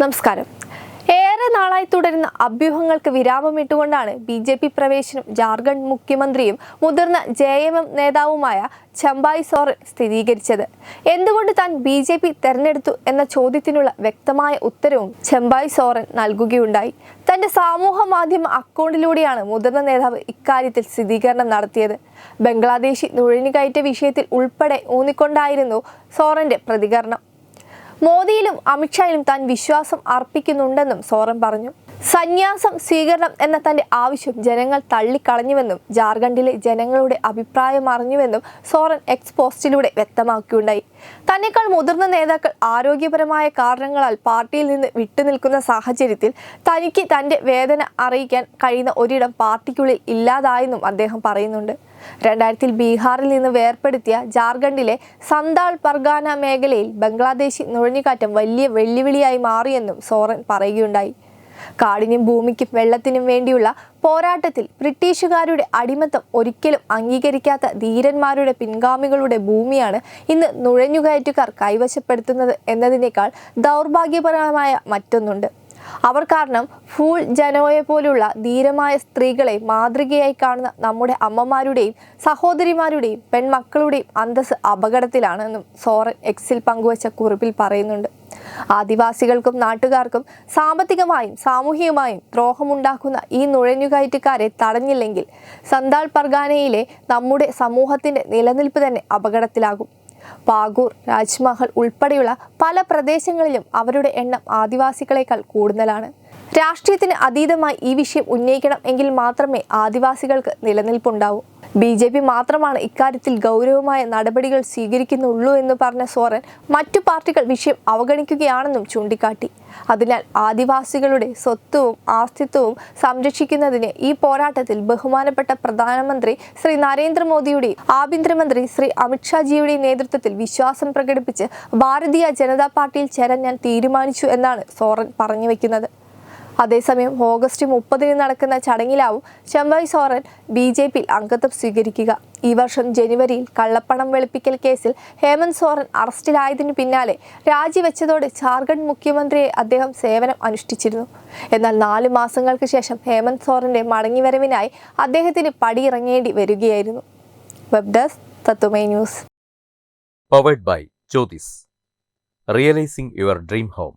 നമസ്കാരം. ഏറെ നാളായി തുടരുന്ന അഭ്യൂഹങ്ങൾക്ക് വിരാമമിട്ടുകൊണ്ടാണ് ബി ജെ പി പ്രവേശനം ജാർഖണ്ഡ് മുഖ്യമന്ത്രിയും മുതിർന്ന ജെ എം എം നേതാവുമായ ചമ്പായി സോറൻ സ്ഥിരീകരിച്ചത്. എന്തുകൊണ്ട് താൻ ബി ജെ പി തെരഞ്ഞെടുത്തു എന്ന ചോദ്യത്തിനുള്ള വ്യക്തമായ ഉത്തരവും ചെമ്പായി സോറൻ നൽകുകയുണ്ടായി. തന്റെ സാമൂഹ മാധ്യമ അക്കൗണ്ടിലൂടെയാണ് മുതിർന്ന നേതാവ് ഇക്കാര്യത്തിൽ സ്ഥിരീകരണം നടത്തിയത്. ബംഗ്ലാദേശി നുഴഞ്ഞുകയറ്റ വിഷയത്തിൽ ഉൾപ്പെടെ ഊന്നിക്കൊണ്ടായിരുന്നു സോറന്റെ പ്രതികരണം. മോദിയിലും അമിത്ഷായിലും താൻ വിശ്വാസം അർപ്പിക്കുന്നുണ്ടെന്നും സോറൻ പറഞ്ഞു. സന്യാസം സ്വീകരണം എന്ന തന്റെ ആവശ്യം ജനങ്ങൾ തള്ളിക്കളഞ്ഞുവെന്നും ജാർഖണ്ഡിലെ ജനങ്ങളുടെ അഭിപ്രായം അറിഞ്ഞുവെന്നും സോറൻ എക്സ് പോസ്റ്റിലൂടെ വ്യക്തമാക്കിയുണ്ടായി. തന്നെക്കാൾ മുതിർന്ന നേതാക്കൾ ആരോഗ്യപരമായ കാരണങ്ങളാൽ പാർട്ടിയിൽ നിന്ന് വിട്ടുനിൽക്കുന്ന സാഹചര്യത്തിൽ തനിക്ക് തന്റെ വേദന അറിയിക്കാൻ കഴിയുന്ന ഒരിടം പാർട്ടിക്കുള്ളിൽ ഇല്ലാതായെന്നും അദ്ദേഹം പറയുന്നുണ്ട്. രണ്ടായിരത്തിൽ ബീഹാറിൽ നിന്ന് വേർപ്പെടുത്തിയ ജാർഖണ്ഡിലെ സന്താൾ പർഗാന മേഖലയിൽ ബംഗ്ലാദേശി നുഴഞ്ഞുകാറ്റം വലിയ വെല്ലുവിളിയായി മാറിയെന്നും സോറൻ പറയുകയുണ്ടായി. കാടിനും ഭൂമിക്കും വെള്ളത്തിനും വേണ്ടിയുള്ള പോരാട്ടത്തിൽ ബ്രിട്ടീഷുകാരുടെ അടിമത്തം ഒരിക്കലും അംഗീകരിക്കാത്ത ധീരന്മാരുടെ പിൻഗാമികളുടെ ഭൂമിയാണ് ഇന്ന് നുഴഞ്ഞുകയറ്റുകാർ കൈവശപ്പെടുത്തുന്നത് എന്നതിനേക്കാൾ ദൗർഭാഗ്യപരമായ മറ്റൊന്നുണ്ട്. അവർ കാരണം ഫൂൾ ജനോയെ പോലുള്ള ധീരമായ സ്ത്രീകളെ മാതൃകയായി കാണുന്ന നമ്മുടെ അമ്മമാരുടെയും സഹോദരിമാരുടെയും പെൺമക്കളുടെയും അന്തസ് അപകടത്തിലാണെന്നും സോറൻ എക്സിൽ പങ്കുവച്ച കുറിപ്പിൽ പറയുന്നുണ്ട്. ആദിവാസികൾക്കും നാട്ടുകാർക്കും സാമ്പത്തികമായും സാമൂഹികമായും ദ്രോഹമുണ്ടാക്കുന്ന ഈ നുഴഞ്ഞുകയറ്റക്കാരെ തടഞ്ഞില്ലെങ്കിൽ സന്താൾ പർഗാനയിലെ നമ്മുടെ സമൂഹത്തിന്റെ നിലനിൽപ്പ് തന്നെ അപകടത്തിലാകും. പാഗൂർ രാജ്മഹൽ ഉൾപ്പെടെയുള്ള പല പ്രദേശങ്ങളിലും അവരുടെ എണ്ണം ആദിവാസികളെക്കാൾ കൂടുതലാണ്. രാഷ്ട്രീയത്തിന് അതീതമായി ഈ വിഷയം ഉന്നയിക്കണം എങ്കിൽ മാത്രമേ ആദിവാസികൾക്ക് നിലനിൽപ്പുണ്ടാവൂ. ബി ജെ പി മാത്രമാണ് ഇക്കാര്യത്തിൽ ഗൗരവമായ നടപടികൾ സ്വീകരിക്കുന്നുള്ളൂ എന്ന് പറഞ്ഞ സോറൻ മറ്റു പാർട്ടികൾ വിഷയം അവഗണിക്കുകയാണെന്നും ചൂണ്ടിക്കാട്ടി. അതിനാൽ ആദിവാസികളുടെ സ്വത്വവും ആസ്തിത്വവും സംരക്ഷിക്കുന്നതിന് ഈ പോരാട്ടത്തിൽ ബഹുമാനപ്പെട്ട പ്രധാനമന്ത്രി ശ്രീ നരേന്ദ്രമോദിയുടെയും ആഭ്യന്തരമന്ത്രി ശ്രീ അമിത്ഷാജിയുടെയും നേതൃത്വത്തിൽ വിശ്വാസം പ്രകടിപ്പിച്ച് ഭാരതീയ ജനതാ പാർട്ടിയിൽ ചേരാൻ ഞാൻ തീരുമാനിച്ചു എന്നാണ് സോറൻ പറഞ്ഞു വെക്കുന്നത്. അതേസമയം ഓഗസ്റ്റ് മുപ്പതിന് നടക്കുന്ന ചടങ്ങിലാവും ചെമ്പായ് സോറൻ ബി ജെ പിയിൽ അംഗത്വം സ്വീകരിക്കുക ഈ വർഷം ജനുവരിയിൽ കള്ളപ്പണം വെളുപ്പിക്കൽ കേസിൽ ഹേമന്ത് സോറൻ അറസ്റ്റിലായതിനു പിന്നാലെ രാജിവെച്ചതോടെ ജാർഖണ്ഡ് മുഖ്യമന്ത്രിയെ അദ്ദേഹം സേവനം അനുഷ്ഠിച്ചിരുന്നു എന്നാൽ നാല് മാസങ്ങൾക്ക് ശേഷം ഹേമന്ത് സോറന്റെ മടങ്ങിവരവിനായി അദ്ദേഹത്തിന് പടിയിറങ്ങേണ്ടി വരികയായിരുന്നു web news powered by Jyotis. Realising your dream home.